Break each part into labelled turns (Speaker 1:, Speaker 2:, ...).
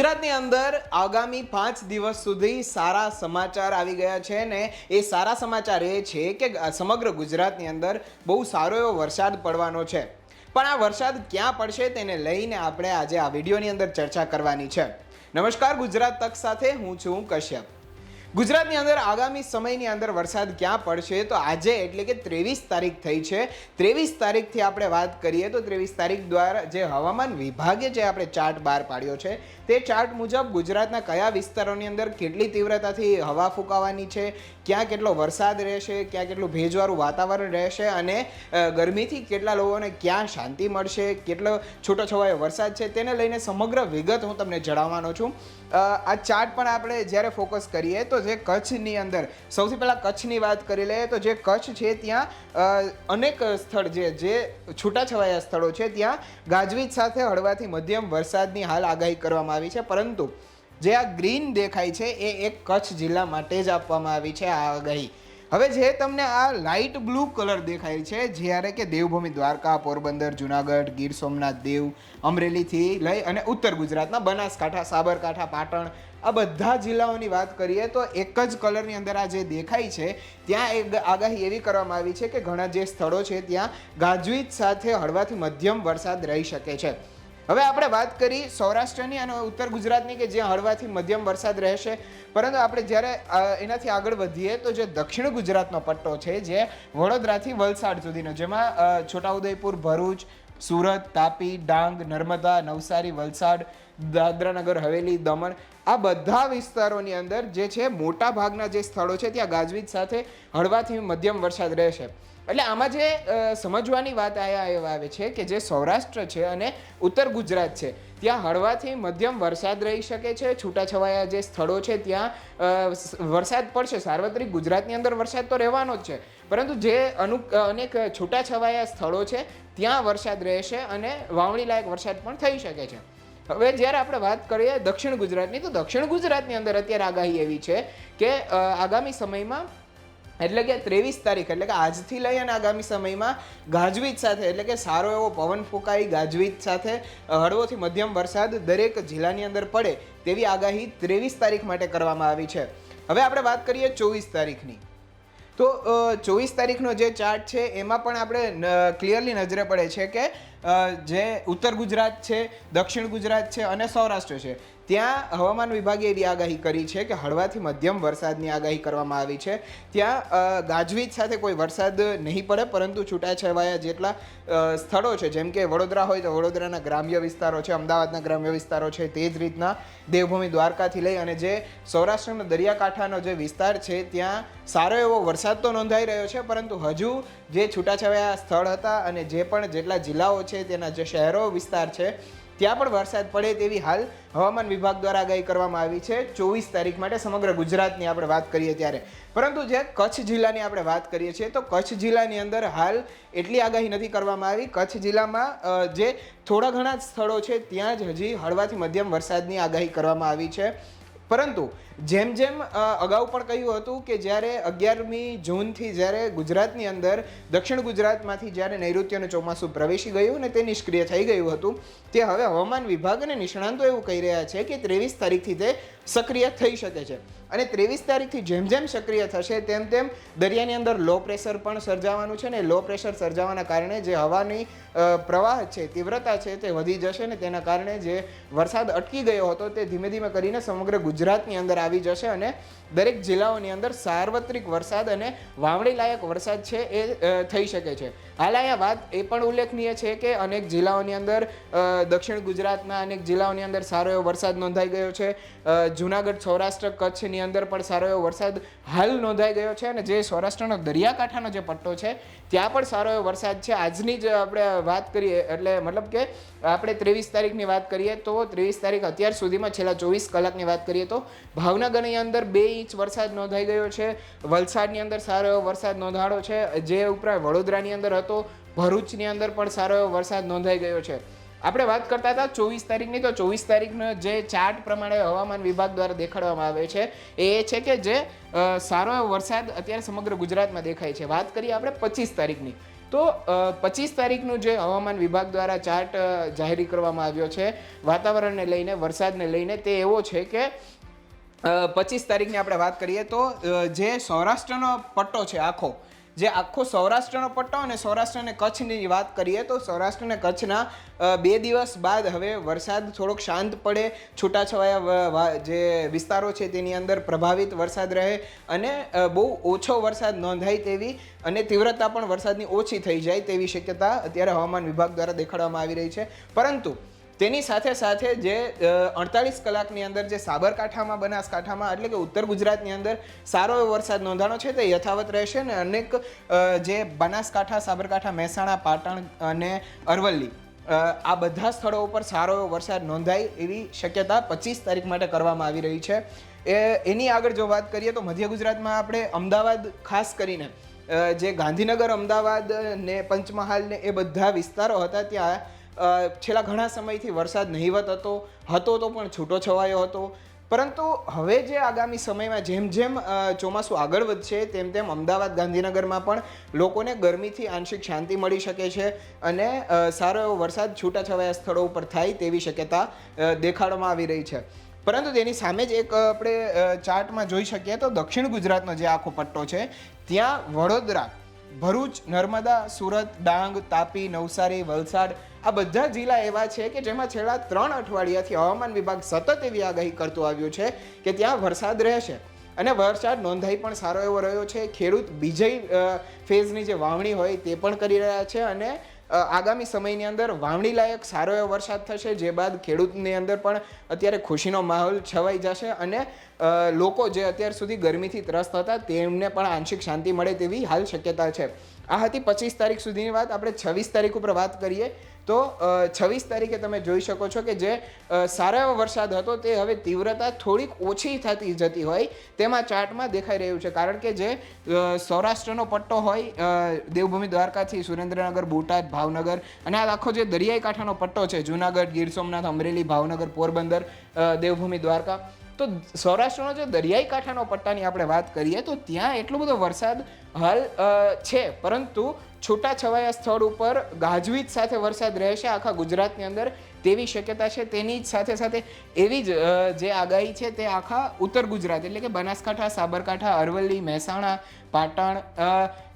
Speaker 1: ગુજરાતની અંદર આગામી પાંચ દિવસ સુધી સારા સમાચાર આવી ગયા છે ને એ સારા સમાચાર એ છે કે સમગ્ર ગુજરાતની અંદર બહુ સારો એવો વરસાદ પડવાનો છે. પણ આ વરસાદ ક્યાં પડશે તેને લઈને આપણે આજે આ વિડીયોની અંદર ચર્ચા કરવાની છે. નમસ્કાર, ગુજરાત તક સાથે હું છું કશ્યપ. ગુજરાતની અંદર આગામી સમયની અંદર વરસાદ ક્યાં પડશે? તો આજે એટલે કે ત્રેવીસ તારીખ થઈ છે. ત્રેવીસ તારીખથી આપણે વાત કરીએ તો ત્રેવીસ તારીખ દ્વારા જે હવામાન વિભાગે જે આપણે ચાર્ટ બહાર પાડ્યો છે, તે ચાર્ટ મુજબ ગુજરાતના કયા વિસ્તારોની અંદર કેટલી તીવ્રતાથી હવા ફૂંકાવાની છે, ક્યાં કેટલો વરસાદ રહેશે, ક્યાં કેટલું ભેજવાળું વાતાવરણ રહેશે અને ગરમીથી કેટલા લોકોને ક્યાં શાંતિ મળશે, કેટલો છૂટોછવાયો વરસાદ છે તેને લઈને સમગ્ર વિગત હું તમને જણાવવાનો છું. આ ચાર્ટ પણ આપણે જ્યારે ફોકસ કરીએ તો જે કચ્છની અંદર. સૌથી પહેલાં કચ્છની વાત કરી લઈએ તો જે કચ્છ છે ત્યાં અનેક સ્થળ જે જે છૂટાછવાયા સ્થળો છે. ત્યાં ગાજવીજ સાથે હળવાથી મધ્યમ વરસાદની હાલ આગાહી કરવામાં આવી છે. પરંતુ જે આ ગ્રીન દેખાય છે એ એક કચ્છ જિલ્લા માટે જ આપવામાં આવી છે આ આગાહી. હવે જે તમને આ લાઇટ બ્લુ કલર દેખાય છે, જ્યારે કે દેવભૂમિ દ્વારકા, પોરબંદર, જુનાગઢ, ગીર સોમનાથ, દેવ, અમરેલીથી લઈ અને ઉત્તર ગુજરાતના બનાસકાંઠા, સાબરકાંઠા, પાટણ આ બધા જિલ્લાઓની વાત કરીએ તો એક જ કલરની અંદર આ જે દેખાય છે, ત્યાં એક આગાહી એવી કરવામાં આવી છે કે ઘણા જે સ્થળો છે ત્યાં ગાજવીજ સાથે હળવાથી મધ્યમ વરસાદ રહી શકે છે. હવે આપણે વાત કરી સૌરાષ્ટ્રની અને ઉત્તર ગુજરાતની કે જ્યાં હળવાથી મધ્યમ વરસાદ રહેશે. પરંતુ આપણે જ્યારે એનાથી આગળ વધીએ તો જે દક્ષિણ ગુજરાતનો પટ્ટો છે જે વડોદરાથી વલસાડ સુધીનો, જેમાં છોટાઉદેપુર, ભરૂચ, સુરત, તાપી, ડાંગ, નર્મદા, નવસારી, વલસાડ દાદરાનગર, હવેલી, દમણ, આ બધા વિસ્તારોની અંદર જે છે મોટા ભાગના જે સ્થળો છે, ત્યાં ગાજવીજ સાથે હળવાથી મધ્યમ વરસાદ રહેશે. એટલે આમાં જે સમજવાની વાત આયા આવે છે કે જે સૌરાષ્ટ્ર છે અને ઉત્તર ગુજરાત છે, ત્યાં હળવાથી મધ્યમ વરસાદ રહી શકે છે, છૂટાછવાયા જે સ્થળો છે, ત્યાં વરસાદ પડશે. સાર્વત્રિક ગુજરાતની અંદર વરસાદ તો રહેવાનો જ છે, પરંતુ જે અનુ અનેક છૂટાછવાયા સ્થળો છે, ત્યાં વરસાદ રહેશે અને વાવણી લાયક વરસાદ પણ થઈ શકે છે. હવે જ્યારે આપણે વાત કરીએ દક્ષિણ ગુજરાતની, તો દક્ષિણ ગુજરાતની અંદર અત્યારે આગાહી એવી છે કે આગામી સમયમાં, એટલે કે ત્રેવીસ તારીખ, એટલે કે આજથી લઈ અને આગામી સમયમાં ગાજવીજ સાથે, એટલે કે સારો એવો પવન ફૂંકાઈ ગાજવીજ સાથે હળવોથી મધ્યમ વરસાદ દરેક જિલ્લાની અંદર પડે તેવી આગાહી ત્રેવીસ તારીખ માટે કરવામાં આવી છે. હવે આપણે વાત કરીએ ચોવીસ તારીખની. તો ચોવીસ તારીખનો જે ચાર્ટ છે, એમાં પણ આપણે ક્લિયરલી નજરે પડે છે કે જે ઉત્તર ગુજરાત છે, દક્ષિણ ગુજરાત છે અને સૌરાષ્ટ્ર છે. ત્યાં હવામાન વિભાગે એવી આગાહી કરી છે કે હળવાથી મધ્યમ વરસાદની આગાહી કરવામાં આવી છે. ત્યાં ગાજવીજ સાથે કોઈ વરસાદ નહીં પડે, પરંતુ છૂટાછવાયા જેટલા સ્થળો છે, જેમ કે વડોદરા હોય તો વડોદરાના ગ્રામ્ય વિસ્તારો છે, અમદાવાદના ગ્રામ્ય વિસ્તારો છે, તે જ રીતના દેવભૂમિ દ્વારકાથી લઈ અને જે સૌરાષ્ટ્રના દરિયાકાંઠાનો જે વિસ્તાર છે, ત્યાં સારો એવો વરસાદ તો નોંધાઈ રહ્યો છે, પરંતુ હજુ જે છૂટાછવાયા સ્થળ હતા અને જે પણ જેટલા જિલ્લાઓ છે, તેના જે શહેરો વિસ્તાર છે ત્યાં પણ વરસાદ પડે તેવી હાલ હવામાન વિભાગ દ્વારા આગાહી કરવામાં આવી છે. ચોવીસ તારીખ માટે સમગ્ર ગુજરાતની આપણે વાત કરીએ ત્યારે. પરંતુ જે કચ્છ જિલ્લાની આપણે વાત કરીએ છીએ, તો કચ્છ જિલ્લાની અંદર હાલ એટલી આગાહી નથી કરવામાં આવી. કચ્છ જિલ્લામાં જે થોડા ઘણા સ્થળો છે, ત્યાં જ હજી હળવાથી મધ્યમ વરસાદની આગાહી કરવામાં આવી છે. પરંતુ જેમ જેમ અગાઉ પણ કહ્યું હતું કે જ્યારે અગિયારમી જૂનથી જ્યારે ગુજરાતની અંદર, દક્ષિણ ગુજરાતમાંથી જ્યારે નૈઋત્યનું ચોમાસું પ્રવેશી ગયું અને તે નિષ્ક્રિય થઈ ગયું હતું, તે હવે હવામાન વિભાગ અને નિષ્ણાંતો એવું કહી રહ્યા છે કે ત્રેવીસ તારીખથી તે સક્રિય થઈ શકે છે. અને ત્રેવીસ તારીખથી જેમ જેમ સક્રિય થશે, તેમ તેમ દરિયાની અંદર લો પ્રેશર પણ સર્જાવાનું છે ને લો પ્રેશર સર્જાવાના કારણે જે હવાની પ્રવાહ છે, તીવ્રતા છે તે વધી જશે ને તેના કારણે જે વરસાદ અટકી ગયો હતો તે ધીમે ધીમે કરીને સમગ્ર ગુજરાતની અંદર આવી જશે અને દરેક જિલ્લાઓની અંદર સાર્વત્રિક વરસાદ અને વાવણી લાયક વરસાદ છે એ થઈ શકે છે. હાલ અહીંયા વાત એ પણ ઉલ્લેખનીય છે કે અનેક જિલ્લાઓની અંદર દક્ષિણ ગુજરાતના અનેક જિલ્લાઓની અંદર સારો એવો વરસાદ નોંધાઈ ગયો છે. જુનાગઢ સૌરાષ્ટ્ર કચ્છની અંદર પણ સારો એવો વરસાદ હાલ નોંધાઈ ગયો છે અને જે સૌરાષ્ટ્રનો દરિયાકાંઠાનો જે પટ્ટો છે, ત્યાં પણ સારો એવો વરસાદ છે. આજની જ આપણે વાત કરીએ, એટલે મતલબ કે આપણે ત્રેવીસ તારીખની વાત કરીએ તો ત્રેવીસ તારીખ અત્યાર સુધીમાં છેલ્લા ચોવીસ કલાકની વાત કરીએ તો ભાવનગરની અંદર બે ઇંચ વરસાદ નોંધાઈ ગયો છે. વલસાડની અંદર સારો એવો વરસાદ નોંધાણો છે. જે ઉપરાંત વડોદરાની અંદર હતો, ભરૂચની અંદર પણ સારો એવો વરસાદ નોંધાઈ ગયો છે. આપણે વાત કરતા હતા ચોવીસ તારીખની. તો ચોવીસ તારીખનો જે ચાર્ટ પ્રમાણે હવામાન વિભાગ દ્વારા દેખાડવામાં આવે છે, એ છે કે જે સારો એવો વરસાદ અત્યારે સમગ્ર ગુજરાતમાં દેખાય છે. વાત કરીએ આપણે પચીસ તારીખની.
Speaker 2: તો પચીસ તારીખનું જે હવામાન વિભાગ દ્વારા ચાર્ટ જાહેરી કરવામાં આવ્યો છે, વાતાવરણને લઈને, વરસાદને લઈને તે એવો છે કે
Speaker 1: પચીસ તારીખની આપણે વાત કરીએ તો જે સૌરાષ્ટ્રનો પટ્ટો છે આખો જે આખો સૌરાષ્ટ્રનો પટ્ટો અને સૌરાષ્ટ્ર અને કચ્છની વાત કરીએ તો સૌરાષ્ટ્ર અને કચ્છના બે દિવસ બાદ હવે વરસાદ થોડોક શાંત પડે, છૂટાછવાયા જે વિસ્તારો છે તેની અંદર પ્રભાવિત વરસાદ રહે અને બહુ ઓછો વરસાદ નોંધાય તેવી અને તીવ્રતા પણ વરસાદની ઓછી થઈ જાય તેવી શક્યતા અત્યારે હવામાન વિભાગ દ્વારા દેખાડવામાં આવી રહી છે. પરંતુ તેની સાથે સાથે જે અડતાલીસ કલાકની અંદર જે સાબરકાંઠામાં, બનાસકાંઠામાં એટલે કે ઉત્તર ગુજરાતની અંદર સારો એવો વરસાદ નોંધાણો છે, તે યથાવત રહેશે ને અનેક જે બનાસકાંઠા, સાબરકાંઠા, મહેસાણા, પાટણ અને અરવલ્લી આ બધા સ્થળો ઉપર સારો એવો વરસાદ નોંધાય એવી શક્યતા પચીસ તારીખ માટે કરવામાં આવી રહી છે. એ, એની આગળ જો વાત કરીએ તો મધ્ય ગુજરાતમાં આપણે અમદાવાદ ખાસ કરીને જે ગાંધીનગર, અમદાવાદ ને પંચમહાલ ને એ બધા વિસ્તારો હતા ત્યાં છેલ્લા ઘણા સમયથી વરસાદ નહિવત હતો હતો તો પણ છૂટો છવાયો હતો. પરંતુ હવે જે આગામી સમયમાં જેમ જેમ ચોમાસું આગળ વધશે, તેમ તેમ અમદાવાદ, ગાંધીનગરમાં પણ લોકોને ગરમીથી આંશિક શાંતિ મળી શકે છે અને સારો એવો વરસાદ છૂટાછવાયા સ્થળો ઉપર થાય તેવી શક્યતા દેખાડવામાં આવી રહી છે. પરંતુ તેની સામે જ એક આપણે ચાર્ટમાં જોઈ શકીએ તો દક્ષિણ ગુજરાતનો જે આખો પટ્ટો છે, ત્યાં વડોદરા ભરૂચ, નર્મદા, સુરત, ડાંગ, તાપી, નવસારી, વલસાડ આ બધા જિલ્લા એવા છે કે જેમાં છેલ્લા ત્રણ અઠવાડિયાથી હવામાન વિભાગ સતત એવી આગાહી કરતું આવ્યું છે કે ત્યાં વરસાદ રહેશે. અને વરસાદ નોંધાઈ પણ સારો એવો રહ્યો છે. ખેડૂત બીજી ફેઝની જે વાવણી હોય તે પણ કરી રહ્યા છે અને આગામી સમયની અંદર વાવણી લાયક સારો એવો વરસાદ થશે, જે બાદ ખેડૂતની અંદર પણ અત્યારે ખુશીનો માહોલ છવાઈ જશે અને લોકો જે અત્યાર સુધી ગરમીથી ત્રસ્ત હતા તેમને પણ આંશિક શાંતિ મળે તેવી હાલ શક્યતા છે. આ હતી પચીસ તારીખ સુધીની વાત. આપણે છવ્વીસ તારીખ ઉપર વાત કરીએ તો છવ્વીસ તારીખે તમે જોઈ શકો છો કે જે સારા એવો વરસાદ હતો તે હવે તીવ્રતા થોડીક ઓછી થતી જતી હોય તેમાં ચાર્ટમાં દેખાઈ રહ્યું છે. કારણ કે જે સૌરાષ્ટ્રનો પટ્ટો હોય દેવભૂમિ દ્વારકાથી સુરેન્દ્રનગર, બોટાદ, ભાવનગર અને આ આખો જે દરિયાઈ કાંઠાનો પટ્ટો છે, જુનાગઢ, ગીર સોમનાથ, અમરેલી, ભાવનગર, પોરબંદર અ, દેવભૂમિ દ્વારકા. તો સૌરાષ્ટ્રનો જે દરિયાઈ કાંઠાનો પટ્ટાની આપણે વાત કરીએ તો ત્યાં એટલો બધો વરસાદ હાલ છે. પરંતુ છૂટાછવાયા સ્થળ ઉપર ગાજવીજ સાથે વરસાદ રહેશે આખા ગુજરાતની અંદર. તેવી શક્યતા છે. તેની જ સાથે સાથે એવી જ જે આગાહી છે તે આખા ઉત્તર ગુજરાત એટલે કે બનાસકાંઠા સાબરકાંઠા અરવલ્લી મહેસાણા પાટણ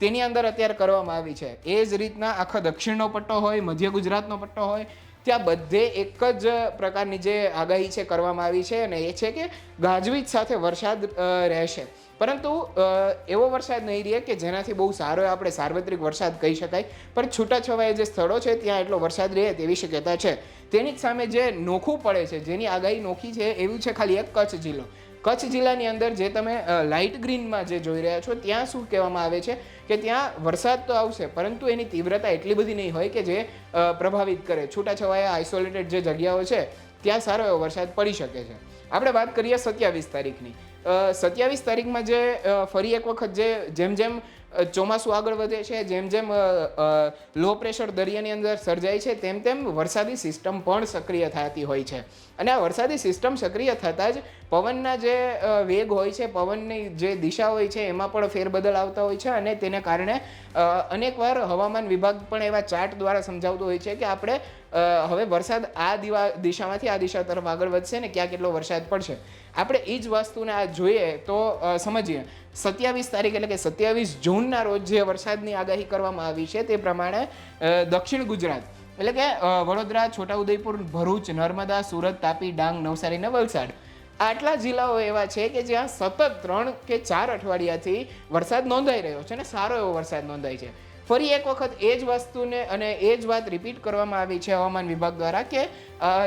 Speaker 1: તેની અંદર અત્યારે કરવામાં આવી છે. એ જ રીતના આખા દક્ષિણનો પટ્ટો હોય મધ્ય ગુજરાતનો પટ્ટો હોય ત્યાં બધે એક જ પ્રકારની જે આગાહી છે કરવામાં આવી છે અને એ છે કે ગાજવીજ સાથે વરસાદ રહેશે. પરંતુ એવો વરસાદ નહીં રહે કે જેનાથી બહુ સારો આપણે સાર્વત્રિક વરસાદ કહી શકાય. પણ છૂટાછવાયા જે સ્થળો છે ત્યાં એટલો વરસાદ રહે તેવી શક્યતા છે. તેની જ સામે જે નોખું પડે છે, જેની આગાહી નોખી છે, એવું છે ખાલી એક કચ્છ જિલ્લો. કચ્છ જિલ્લાની અંદર જે તમે લાઇટ ગ્રીનમાં જે જોઈ રહ્યા છો, ત્યાં શું કહેવામાં આવે છે કે ત્યાં વરસાદ તો આવશે, પરંતુ એની તીવ્રતા એટલી બધી નહીં હોય કે જે પ્રભાવિત કરે. છૂટાછવાયા આઇસોલેટેડ જે જગ્યાઓ છે, ત્યાં સારો એવો વરસાદ પડી શકે છે. આપણે વાત કરીએ સત્યાવીસ તારીખની. સત્યાવીસ તારીખમાં જે ફરી એક વખત જે, જેમ જેમ ચોમાસું આગળ વધે છે, જેમ જેમ લો પ્રેશર દરિયાની અંદર સર્જાય છે, તેમ તેમ વરસાદી સિસ્ટમ પણ સક્રિય થતી હોય છે. અને આ વરસાદી સિસ્ટમ સક્રિય થતાં જ પવનના જે વેગ હોય છે, પવનની જે દિશા હોય છે, એમાં પણ ફેરબદલ આવતા હોય છે અને તેને કારણે અનેકવાર હવામાન વિભાગ પણ એવા ચાર્ટ દ્વારા સમજાવતો હોય છે કે આપણે હવે વરસાદ આ દિવા, દિશામાંથી આ દિશા તરફ આગળ વધશે ને ક્યાં કેટલો વરસાદ પડશે. આપણે એ જ વસ્તુને આ જોઈએ તો સમજીએ. સત્યાવીસ તારીખ એટલે કે સત્યાવીસ જૂનના રોજ જે વરસાદની આગાહી કરવામાં આવી છે તે પ્રમાણે દક્ષિણ ગુજરાત એટલે કે વડોદરા, છોટાઉદેપુર, ભરૂચ, નર્મદા, સુરત, તાપી, ડાંગ, નવસારી ને વલસાડ. આટલા જિલ્લાઓ એવા છે કે જ્યાં સતત ત્રણ કે ચાર અઠવાડિયાથી વરસાદ નોંધાઈ રહ્યો છે અને સારો એવો વરસાદ નોંધાય છે. ફરી એક વખત એ જ વસ્તુને અને એ જ વાત રિપીટ કરવામાં આવી છે હવામાન વિભાગ દ્વારા કે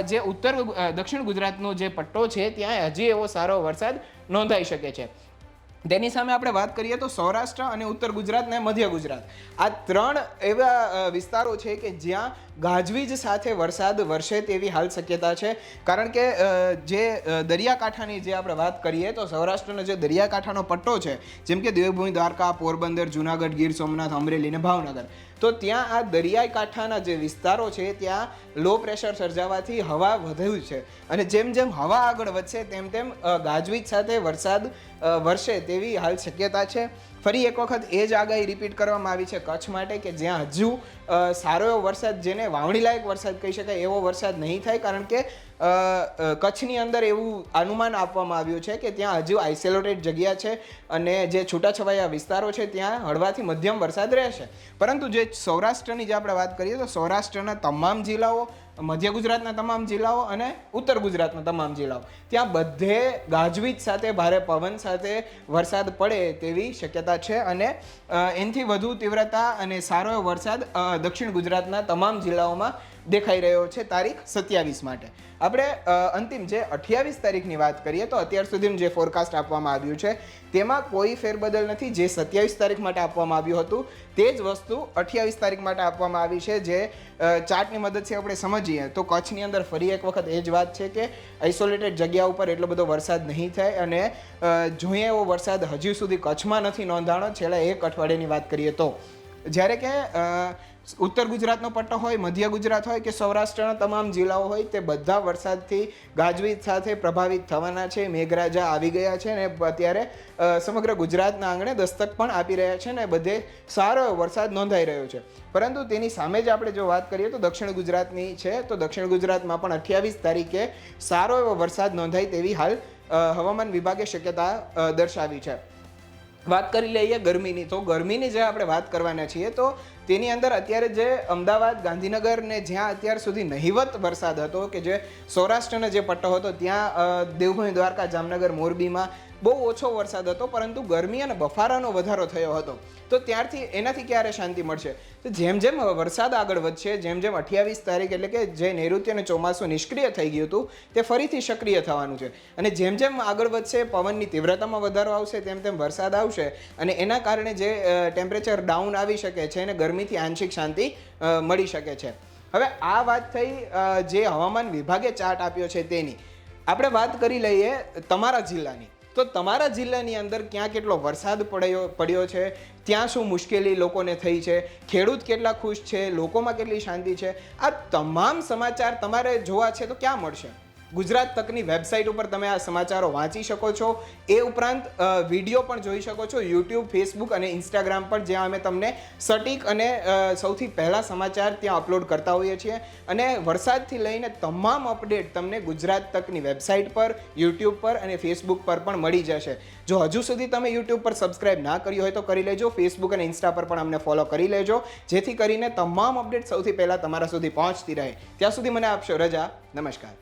Speaker 1: જે ઉત્તર દક્ષિણ ગુજરાતનો જે પટ્ટો છે, ત્યાં હજી એવો સારો વરસાદ નોંધાઈ શકે છે. તેની સામે આપણે વાત કરીએ તો સૌરાષ્ટ્ર અને ઉત્તર ગુજરાત અને મધ્ય ગુજરાત. આ ત્રણ એવા વિસ્તારો છે કે જ્યાં ગાજવીજ સાથે વરસાદ વરસે તેવી હાલ શક્યતા છે. કારણ કે જે દરિયાકાંઠાની જે આપણે વાત કરીએ તો સૌરાષ્ટ્રનો જે દરિયાકાંઠાનો પટ્ટો છે, જેમ કે દેવભૂમિ દ્વારકા, પોરબંદર, જુનાગઢ, ગીર સોમનાથ, અમરેલી અને ભાવનગર તો ત્યાં આ દરિયાઈ કાંઠાના જે વિસ્તારો છે, ત્યાં લો પ્રેશર સર્જાવાથી હવા વધ્યું છે. અને જેમ જેમ હવા આગળ વધશે, તેમ તેમ ગાજવીજ સાથે વરસાદ વરસે તેવી હાલ શક્યતા છે. ફરી એક વખત એ જ આગાહી રિપીટ કરવામાં આવી છે કચ્છ માટે કે જ્યાં હજુ સારો એવો વરસાદ જેને વાવણી લાયક વરસાદ કહી શકાય એવો વરસાદ નહીં થાય કારણ કે કચ્છની અંદર એવું અનુમાન આપવામાં આવ્યું છે કે ત્યાં હજુ આઇસોલેટેડ જગ્યા છે અને જે છૂટાછવાયા વિસ્તારો છે ત્યાં હળવાથી મધ્યમ વરસાદ રહેશે. પરંતુ જે સૌરાષ્ટ્રની જે આપણે વાત કરીએ તો સૌરાષ્ટ્રના તમામ જિલ્લાઓ મધ્ય ગુજરાતના તમામ જિલ્લાઓ અને ઉત્તર ગુજરાતના તમામ જિલ્લાઓ. ત્યાં બધે ગાજવીજ સાથે ભારે પવન સાથે વરસાદ પડે તેવી શક્યતા છે અને એનાથી વધુ તીવ્રતા અને સારો વરસાદ દક્ષિણ ગુજરાતના તમામ જિલ્લાઓમાં દેખાઈ રહ્યો છે તારીખ સત્યાવીસ માટે. આપણે અંતિમ જે અઠ્યાવીસ તારીખની વાત કરીએ તો અત્યાર સુધીનું જે ફોરકાસ્ટ આપવામાં આવ્યું છે, તેમાં કોઈ ફેરબદલ નથી. જે સત્યાવીસ તારીખ માટે આપવામાં આવ્યું હતું, તે જ વસ્તુ અઠ્યાવીસ તારીખ માટે આપવામાં આવી છે, જે ચાર્ટની મદદથી આપણે સમજીએ તો કચ્છની અંદર ફરી એક વખત એ જ વાત છે કે આઇસોલેટેડ જગ્યા ઉપર એટલો બધો વરસાદ નહીં થાય અને જોઈએ એવો વરસાદ હજી સુધી કચ્છમાં નથી નોંધાણો. છેલ્લા એક અઠવાડિયાની વાત કરીએ તો જ્યારે કે ઉત્તર ગુજરાતનો પટ્ટો હોય, મધ્ય ગુજરાત હોય કે સૌરાષ્ટ્રના તમામ જિલ્લાઓ હોય, તે બધા વરસાદથી ગાજવીજ સાથે પ્રભાવિત થવાના છે. મેઘરાજા આવી ગયા છે ને અત્યારે સમગ્ર ગુજરાતના આંગણે દસ્તક પણ આપી રહ્યા છે ને બધે સારો વરસાદ નોંધાઈ રહ્યો છે. પરંતુ તેની સામે જ આપણે જો વાત કરીએ તો દક્ષિણ ગુજરાતની છે, તો દક્ષિણ ગુજરાતમાં પણ અઠ્યાવીસ તારીખે સારો એવો વરસાદ નોંધાય તેવી હાલ હવામાન વિભાગે શક્યતા દર્શાવી છે. વાત કરી લઈએ ગરમીની. તો ગરમીની જે આપણે વાત કરવાના છીએ તો તેની અંદર અત્યારે જે અમદાવાદ, ગાંધીનગર ને જ્યાં અત્યાર સુધી નહિવત વરસાદ હતો કે જે સૌરાષ્ટ્રનો જે પટ્ટો હતો, ત્યાં દેવભૂમિ, દ્વારકા, જામનગર, મોરબીમાં બહુ ઓછો વરસાદ હતો, પરંતુ ગરમી અને બફારાનો વધારો થયો હતો. તો ત્યારથી એનાથી ક્યારે શાંતિ મળશે? તો જેમ જેમ વરસાદ આગળ વધશે, જેમ જેમ અઠ્યાવીસ તારીખ એટલે કે જે નૈઋત્ય અને ચોમાસું નિષ્ક્રિય થઈ ગયું હતું, તે ફરીથી સક્રિય થવાનું છે. અને જેમ જેમ આગળ વધશે, પવનની તીવ્રતામાં વધારો આવશે, તેમ તેમ વરસાદ આવશે. અને એના કારણે જે ટેમ્પરેચર ડાઉન આવી શકે છે, અને ગરમીથી આંશિક શાંતિ મળી શકે છે. હવે આ વાત થઈ જે હવામાન વિભાગે ચાર્ટ આપ્યો છે તેની. આપણે વાત કરી લઈએ તમારા જિલ્લાની. તો તમારા જિલ્લાની અંદર ક્યાં કેટલો વરસાદ પડ્યો પડ્યો છે? ત્યાં શું મુશ્કેલી લોકોને થઈ છે? ખેડૂત કેટલા ખુશ છે? લોકોમાં કેટલી શાંતિ છે? આ તમામ સમાચાર તમારે જોવા છે તો ક્યાં મળશે? ગુજરાત તકની વેબસાઇટ ઉપર તમે આ સમાચારો વાંચી શકો છો. એ ઉપરાંત વીડિયો પણ જોઈ શકો છો. યુટ્યુબ, ફેસબુક અને ઇન્સ્ટાગ્રામ પર, જ્યાં અમે તમને સટીક અને સૌથી પહેલાં સમાચાર ત્યાં અપલોડ કરતા હોઈએ છીએ. અને વરસાદથી લઈને તમામ અપડેટ તમને ગુજરાત તકની વેબસાઇટ પર, યુટ્યુબ પર અને ફેસબુક પર પણ મળી જશે. જો હજુ સુધી તમે યુટ્યુબ પર સબસ્ક્રાઇબ ના કર્યું હોય તો કરી લેજો. ફેસબુક અને ઇન્સ્ટા પર પણ અમને ફોલો કરી લેજો. જેથી કરીને તમામ અપડેટ સૌથી પહેલાં તમારા સુધી પહોંચતી રહે. ત્યાં સુધી મને આપશો રજા. નમસ્કાર.